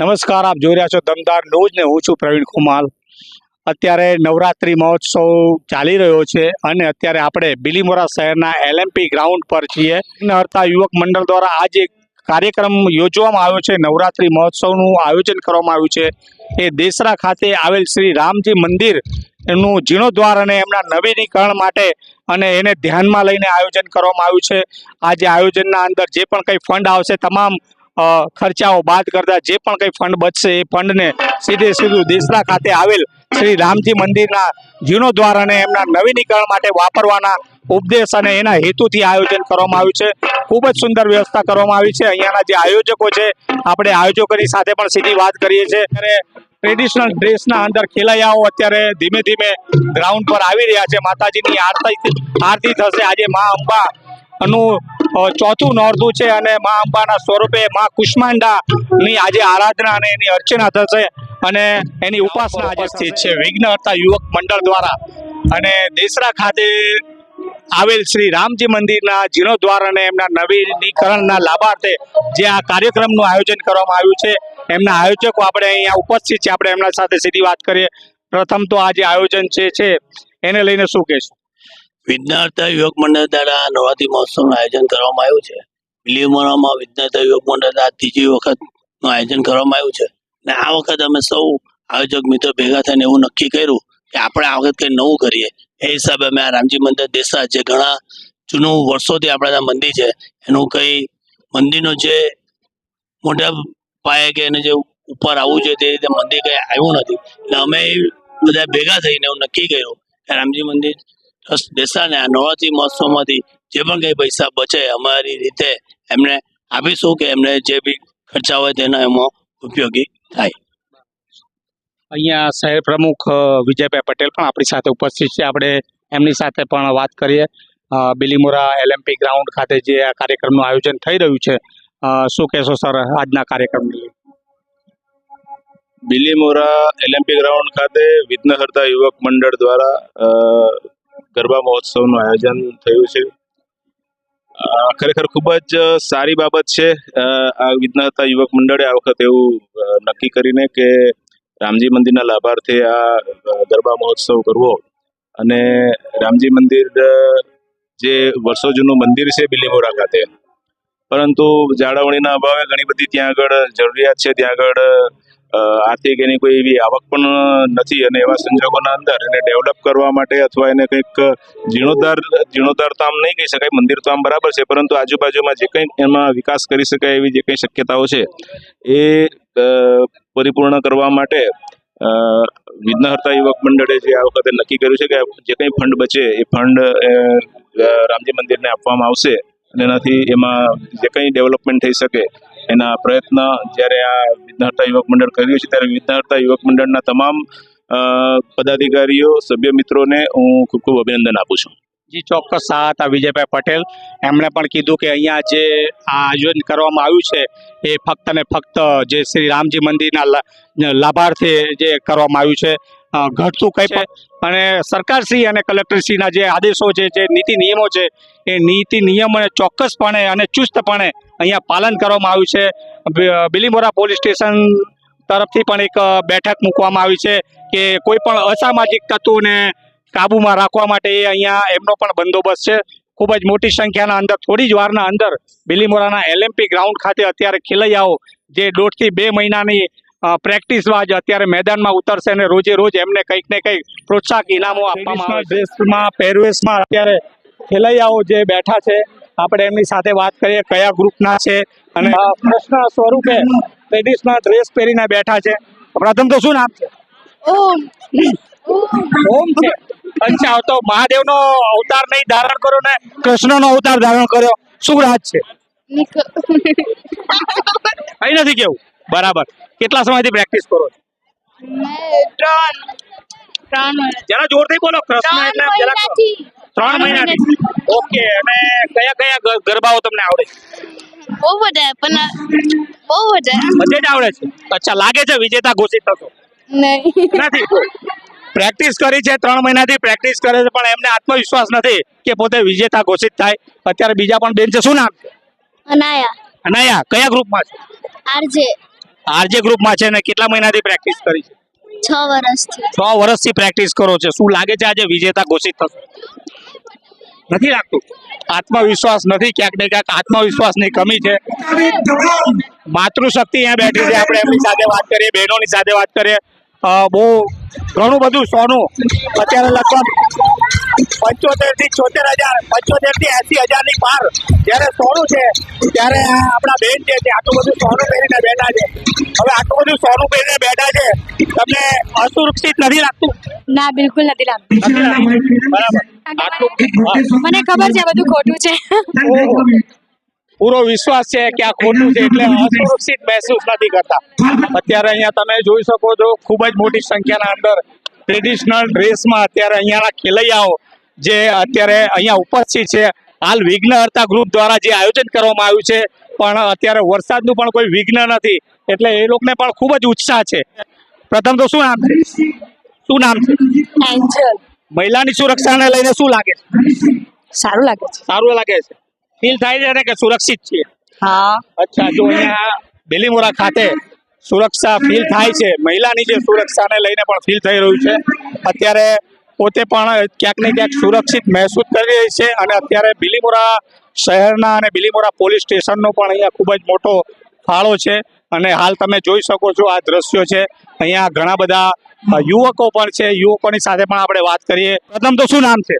નમસ્કાર, આપ જોઈ રહ્યા છો દમદાર ન્યૂઝ ને હું છું પ્રવીણ કુમાર. અત્યારે નવરાત્રિ મહોત્સવ ચાલી રહ્યો છે અને અત્યારે આપણે બિલીમોરા શહેરના એલએમપી ગ્રાઉન્ડ પર છીએ. હરતા યુવક મંડળ દ્વારા આજે કાર્યક્રમ યોજવામાં આવ્યો છે, નવરાત્રિ મહોત્સવનું આયોજન કરવામાં આવ્યું છે, એ દેસરા ખાતે આવેલ શ્રી રામજી મંદિર એનું જીર્ણોદ્વાર અને એમના નવીનીકરણ માટે અને એને ધ્યાનમાં લઈને આયોજન કરવામાં આવ્યું છે. આજે આયોજનના અંદર જે પણ કંઈ ફંડ આવશે, તમામ ખર્ચાઓ બાદ કરતા જે પણ કંઈ ફંડ બચશે એ ફંડને સીધે સીધું દેસરા ખાતે આવેલ શ્રી રામજી મંદિરના જીર્ણોદ્વાર અને એમના નવીનીકરણ માટે વાપરવાના ઉપદેશ અને એના હેતુથી આયોજન કરવામાં આવ્યું છે. ખૂબ જ સુંદર વ્યવસ્થા કરવામાં આવી છે. અહીંયાના જે આયોજકો છે, આપણે આયોજકોની સાથે પણ સીધી વાત કરીએ છીએ. ત્યારે ટ્રેડિશનલ ડ્રેસના અંદર ખેલૈયાઓ અત્યારે ધીમે ધીમે ગ્રાઉન્ડ પર આવી રહ્યા છે. માતાજીની આરતી આરતી થશે. આજે મા અંબા નું ચોથું નોરતું છે અને મા અંબાના સ્વરૂપે મા કુષ્માંડા ની આજે આરાધના અને એની અર્ચના થશે અને એની ઉપાસના આજે સ્થિત છે. વિઘ્નહર્તા યુવક મંડળ દ્વારા. અને દેસરા ખાતે આવેલ શ્રી રામજી મંદિરના જીર્ણોદ્વાર અને એમના નવીનીકરણના લાભાર્થે જે આ કાર્યક્રમનું આયોજન કરવામાં આવ્યું છે, એમના આયોજકો આપણે અહીંયા ઉપસ્થિત છે આપણે એમના સાથે સીધી વાત કરીએ. પ્રથમ તો આ જે આયોજન છે, એને લઈને શું કહેશો? વિદ્યાર્થા યુવક મંડળ દ્વારા નવરાત્રી મહોત્સવનું આયોજન કરવામાં આવ્યું છે. લીમોરામાં વિજ્ઞાતા યુવક મંડળ દ્વારા ત્રીજી વખતનું આયોજન કરવામાં આવ્યું છે. અને આ વખત અમે સૌ આયોજક મિત્રો ભેગા થઈને એવું નક્કી કર્યું કે આપણે આ વખત કંઈ નવું કરીએ. એ હિસાબે અમે આ રામજી મંદિર દેસા જે ઘણા જૂનું વર્ષોથી આપણા મંદિર છે, એનું કંઈ મંદિરનું જે મોટા પાયે કે એને જે ઉપર આવવું જોઈએ તે રીતે મંદિર કંઈ આવ્યું નથી. એટલે અમે બધા ભેગા થઈને એવું નક્કી કર્યું કે રામજી મંદિર ટ્રસ્ટ દેસાને આ નવરાત્રી મહોત્સવમાંથી જે પણ કંઈ પૈસા બચે અમારી રીતે એમને આપીશું કે એમને જે બી ખર્ચા હોય તેનો એમાં ઉપયોગી થાય. અહીંયા શહેર પ્રમુખ વિજયભાઈ પટેલ પણ આપણી સાથે ઉપસ્થિત છે. આપણે એમની સાથે પણ વાત કરીએ. બિલીમોરા એલએમપી ગ્રાઉન્ડ ખાતે જે આ કાર્યક્રમનું આયોજન થઈ રહ્યું છે. અ, શું કહેશો સર આજના કાર્યક્રમને? બિલીમોરા એલએમપી ગ્રાઉન્ડ ખાતે વિઘ્નહર્તા યુવક મંડળ દ્વારા અ, ગરબા મહોત્સવનું આયોજન થયું છે. ખરેખર ખૂબ જ સારી બાબત છે. આ વિજ્ઞાતા યુવક મંડળે આ વખત એવું નક્કી કરીને કે રામજી મંદિરના લાભાર્થે આ ગરબા મહોત્સવ કરવો. અને રામજી મંદિર જે વર્ષો જૂનું મંદિર છે બિલીમોરા ખાતે. પરંતુ જાળવણીના અભાવે ઘણી બધી ત્યાં આગળ જરૂરિયાત છે. ત્યાં આગળ આર્થિક એની કોઈ એવી આવક પણ નથી અને એવા સંજોગોના અંદર એને ડેવલપ કરવા માટે અથવા એને કંઈક જીર્ણોદ્ધાર જીર્ણોદ્ધાર તો આમ નહીં કહી શકાય, મંદિર તો આમ બરાબર છે, પરંતુ આજુબાજુમાં જે કંઈ એમાં વિકાસ કરી શકાય એવી જે કંઈ શક્યતાઓ છે, એ પરિપૂર્ણ કરવા માટે વિઘ્નહર્તા યુવક મંડળે જે આ વખતે નક્કી કર્યું છે કે જે કંઈ ફંડ બચે, એ ફંડ રામજી મંદિરને આપવામાં આવશે અને એનાથી એમાં જે કંઈ ડેવલપમેન્ટ થઈ શકે એના પ્રયત્ન જ્યારે આ વિઘ્નહર્તા યુવક મંડળ કર્યું છે ત્યારે વિઘ્નહર્તા યુવક મંડળના તમામ પદાધિકારીઓ, સભ્ય મિત્રોને હું ખૂબ ખૂબ અભિનંદન આપું છું. જી, ચોક્કસ આ હતા વિજયભાઈ પટેલ. એમણે પણ કીધું કે અહીંયા જે આ આયોજન કરવામાં આવ્યું છે, એ ફક્ત ને ફક્ત જે શ્રી રામજી મંદિરના લાભાર્થે જે કરવામાં આવ્યું છે ઘટતું કંઈ છે. અને સરકારશ્રી અને કલેક્ટરશ્રીના જે આદેશો છે જે નીતિ નિયમો છે એ નીતિ નિયમોને ચોક્કસપણે અને ચુસ્તપણે અહીંયા પાલન કરવામાં આવ્યું છે. બિલીમોરા પોલીસ સ્ટેશન તરફથી પણ એક બેઠક મૂકવામાં આવી છે કે કોઈ પણ અસામાજિક તત્વોને કાબુમાં રાખવા માટે એ અહીંયા એમનો પણ બંદોબસ્ત છે. ખૂબ જ મોટી સંખ્યાના અંદર થોડી જ વારના અંદર બિલીમોરાના એલએમપી ગ્રાઉન્ડ ખાતે અત્યારે ખેલૈયાઓ જે દોઢથી બે મહિનાની પ્રેક્ટિસમાં જ અત્યારે મેદાનમાં ઉતરશે અને રોજે રોજ એમને કંઈક ને કંઈક પ્રોત્સાહક ઇનામો આપવામાં આવે ડ્રેસમાં પહેરવેશમાં અત્યારે ખેલૈયાઓ જે બેઠા છે આપણે એમની સાથે વાત કરીએ કયા ગ્રુપના છે અને પ્રશ્ન સ્વરૂપે ટ્રેડિશનલ ડ્રેસ પહેરીને બેઠા છે. પ્રથમ તો શું નામ છે? ઓમ. ઓમ છે. અચ્છા તો મહાદેવનો અવતાર નહીં ધારણ કર્યો ને કૃષ્ણનો અવતાર ધારણ કર્યો. શું રાજ છે? અહીં નથી કેવું. બરાબર. કેટલા સમયથી પ્રેક્ટિસ કરો છો? ત્રણ. ત્રણ જરા જોરથી બોલો કૃષ્ણ એટલે જરા ત્રણ મહિનાથી. ઓકે અને કયા કયા ગરબાઓ તમને આવડે બહુ બધા પણ બહુ બધા. બધે જ આવડે છે? અચ્છા લાગે છે વિજેતા ઘોષિત થશો? નહીં. નથી. પ્રેક્ટિસ કરી છે ત્રણ મહિનાથી પ્રેક્ટિસ કરે છે પણ એમને આત્મવિશ્વાસ નથી કે પોતે વિજેતા ઘોષિત થાય. અત્યારે બીજા પણ બેન છે શું નામ છે? અનાયા. અનાયા કયા ગ્રુપમાં છે? આરજે. આરજે ગ્રુપમાં છે ને કેટલા મહિનાથી પ્રેક્ટિસ કરી છે? છ વર્ષથી. છ વર્ષથી પ્રેક્ટિસ કરો છો. શું લાગે છે આજે વિજેતા ઘોષિત થશે? નથી લાગતું? આત્મવિશ્વાસ નથી? ક્યાંક ને ક્યાંક આત્મવિશ્વાસની કમી છે. માતૃશક્તિ અહીંયા બેઠી છે. આપણે એમની સાથે વાત કરીએ બહેનોની સાથે વાત કરીએ. બહુ ઘણું બધું સોનું અત્યારે લગભગ પંચોતેરથી છોતેર હજાર પંચોતેરથી એસી હજારની પાર. જયારે સોનું છે ત્યારે આપણા બેન છે આટલું બધું સોનું પહેરીને બેઠા છે. હવે આટલું બધું સોનું પહેરીને બેઠા છે તમને અસુરક્ષિત નથી લાગતું? ના બિલકુલ નથી લાગતું. બરાબર. મને ખબર છે બધું ખોટું છે. પૂરો વિશ્વાસ છે કે આ ખોટું છે એટલે અસુરક્ષિત મહેસૂસ નથી કરતા. અત્યારે અહીંયા તમે જોઈ શકો છો ખૂબ જ મોટી સંખ્યાના અંદર ટ્રેડિશનલ ડ્રેસમાં અત્યારે અહીંયાના ખેલૈયાઓ જે અત્યારે અહીંયા ઉપસ્થિત છે. હાલ વિઘ્નહર્તા ગ્રુપ દ્વારા જે આયોજન કરવામાં આવ્યું છે પણ અત્યારે વરસાદનું પણ કોઈ વિઘ્ન નથી. એટલે એ લોકોને પણ ખૂબ જ ઉત્સાહ છે. પ્રથમ તો શું નામ છે? શું નામ છે? મહિલાની સુરક્ષાને લઈને શું લાગે છે? સારું લાગે છે. સારું લાગે છે. ફીલ થાય છે ને કે સુરક્ષિત છીએ હા. અચ્છા જો અહીંયા બેલીમોરા ખાતે સુરક્ષા ફીલ થાય છે. મહિલાની જે સુરક્ષાને લઈને પણ ફીલ થઈ રહ્યું છે. અત્યારે પોતે પણ ક્યાંક ને ક્યાંક સુરક્ષિત મહેસૂસ કરી રહી છે અને અત્યારે બિલીમોરા શહેરના અને બિલીમોરા પોલીસ સ્ટેશનનો પણ અહીંયા ખૂબ જ મોટો ફાળો છે. અને હાલ તમે જોઈ શકો છો આ દ્રશ્યો છે. અહીંયા ઘણા બધા યુવકો પણ છે. યુવકોની સાથે પણ આપણે વાત કરીએ. પ્રથમ તો શું નામ છે?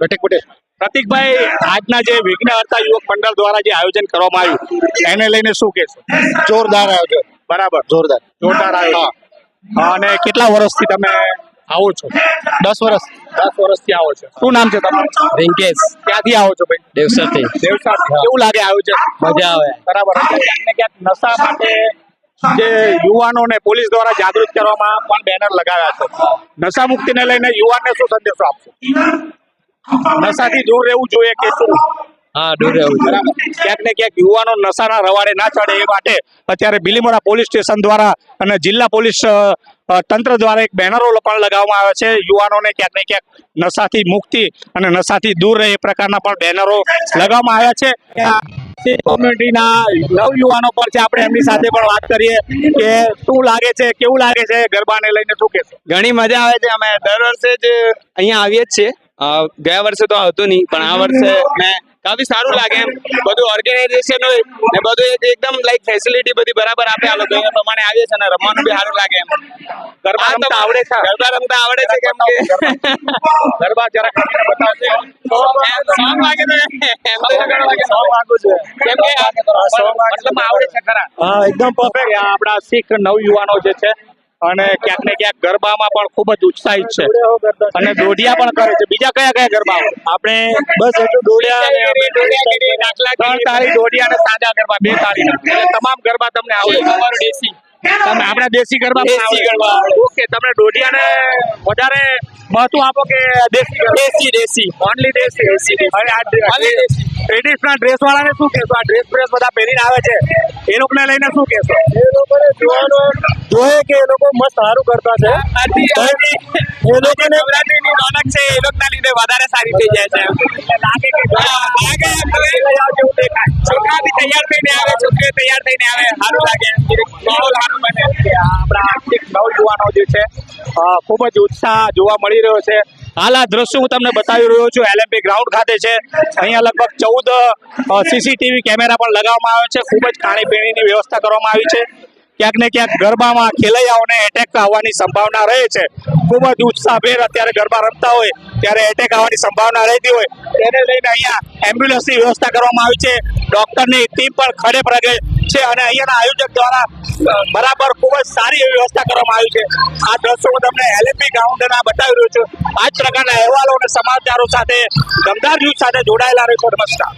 પ્રતિક પટેલ. પ્રતિકભાઈ આજના જે વિઘ્નહર્તા યુવક મંડળ દ્વારા જે આયોજન કરવામાં આવ્યું એને લઈને શું કહેશો? જોરદાર આયોજન. બરાબર. જોરદાર. જોરદાર આયોજન. અને કેટલા વર્ષથી તમે આવો છો? દસ વર્ષ. દસ વર્ષથી આવો છો. શું નામ છે તમારું? ક્યાંથી આવો છો ભાઈ? દેવસરથી. દેવસાથી કેવું લાગે આયોજન? મજા આવે. બરાબર. ક્યાંક ને ક્યાંક નશા માટે જે યુવાનોને પોલીસ દ્વારા જાગૃત કરવામાં પણ બેનર લગાવ્યા છે. નશા મુક્તિને લઈને યુવાનને શું સંદેશો આપશો? નશાથી દૂર રહેવું જોઈએ કે શું? હા દૂર રહેવું બરાબર. ક્યાંક ને ક્યાંક યુવાનો નશાના રવાડે ના ચડે એ માટે અત્યારે બિલીમોરા પોલીસ સ્ટેશન દ્વારા અને જિલ્લા પોલીસ તંત્ર દ્વારા એક બેનરો પણ લગાવવામાં આવે છે. યુવાનોને ક્યાંક ને ક્યાંક નશાથી મુક્તિ અને નશાથી દૂર રહે એ પ્રકારના પણ બેનરો લગાવવામાં આવ્યા છે. કોમ્યુનિટીના નવ યુવાનો પર છે આપણે એમની સાથે પણ વાત કરીએ કે શું લાગે છે, કેવું લાગે છે, ગરબાને લઈને શું કહેશો? ઘણી મજા આવે છે. અમે દર વર્ષે જ અહીંયા આવીએ જ છીએ. ગયા વર્ષે તો આવતું નહીં પણ આ વર્ષે મેં કાફી સારું લાગે એમ. બધું ઓર્ગેનાઇઝેશન હોય ને બધું એક એકદમ લાઈક ફેસિલિટી બધી બરાબર આપે આ લોકો. પ્રમાણે આવીએ છે અને રમવાનું બી સારું લાગે એમ. ગરબા રમતા આવડે છે. ગરબા રમતા આવડે છે કેમ કે ગરબા જરાક રમીને બતાવશે. સોંગ વાગે તો એમ. તો વાગે સોંગ વાગું છે કેમ કે સોંગ મતલબ આવડે છે ખરા. હા એકદમ પરફેક્ટ આપણા શીખ નવ યુવાનો જે છે અને ક્યાંક ને ક્યાંક ગરબામાં પણ ખૂબ જ ઉત્સાહિત છે. અને દોઢિયા પણ કરે છે. બીજા કયા કયા ગરબા આપણે બસ એટલું દોઢિયા. ત્રણ તારી દોઢિયા અને સાદા ગરબા. બે તારી તમામ ગરબા તમને આવડે. દેશી આપણા દેશી ગરબા દેશી. ગરબા ઓકે તમે ડોડિયાને વધારે મહત્વ આપો કે દેશી દેશી દેશી. ઓનલી દેશી. દેશી. હવે આ. ટ્રેડિશનલ ડ્રેસ વાળાને શું કહેશો? આ ડ્રેસ ડ્રેસ બધા પહેરીને આવે છે. એ લોકોને લઈને શું કહેશો? એ લોકોને જોવાનો જોયે કે એ લોકો મસ્ત સારું કરતા છે. એ લોકોને નવરાત્રીની રોનક છે એ લોકોના લીધે વધારે સારી થઈ જાય છે. લાગે કે લાગે જેવું દેખાય. છોકરા બી તૈયાર થઈને આવે છોકરીઓ તૈયાર થઈને આવે, સારું લાગે. માહોલ સારું બને. આપણા નવયુવાનો જે છે ખૂબ જ ઉત્સાહ જોવા મળી રહ્યો છે. હાલ આ દ્રશ્ય હું તમને બતાવી રહ્યો છું. એલએમપી ગ્રાઉન્ડ ખાતે છે. અહીંયા લગભગ ચૌદ સીસીટીવી કેમેરા પણ લગાવવામાં આવ્યો છે. ખૂબ જ ખાણીપીણીની વ્યવસ્થા કરવામાં આવી છે. ક્યાંક ને ક્યાંક ગરબામાં ખેલૈયાઓને એટેક આવવાની સંભાવના રહે છે. ખૂબ જ ઉત્સાહભેર અત્યારે ગરબા રમતા હોય, ત્યારે એટેક આવવાની સંભાવના રહેતી હોય. તેને લઈને અહીંયા એમ્બ્યુલન્સની વ્યવસ્થા કરવામાં આવી છે. ડોક્ટરની ટીમ પણ ખડે પ્રગે છે અને અહીંયાના આયોજક દ્વારા બરાબર ખૂબ જ સારી એવી વ્યવસ્થા કરવામાં આવી છે. આ દ્રશ્યો હું તમને એલએમપી ગ્રાઉન્ડના બતાવી રહ્યો છું. આ જ પ્રકારના અહેવાલો અને સમાચારો સાથે દમદાર ન્યૂઝ સાથે જોડાયેલા રહેશો. નમસ્કાર.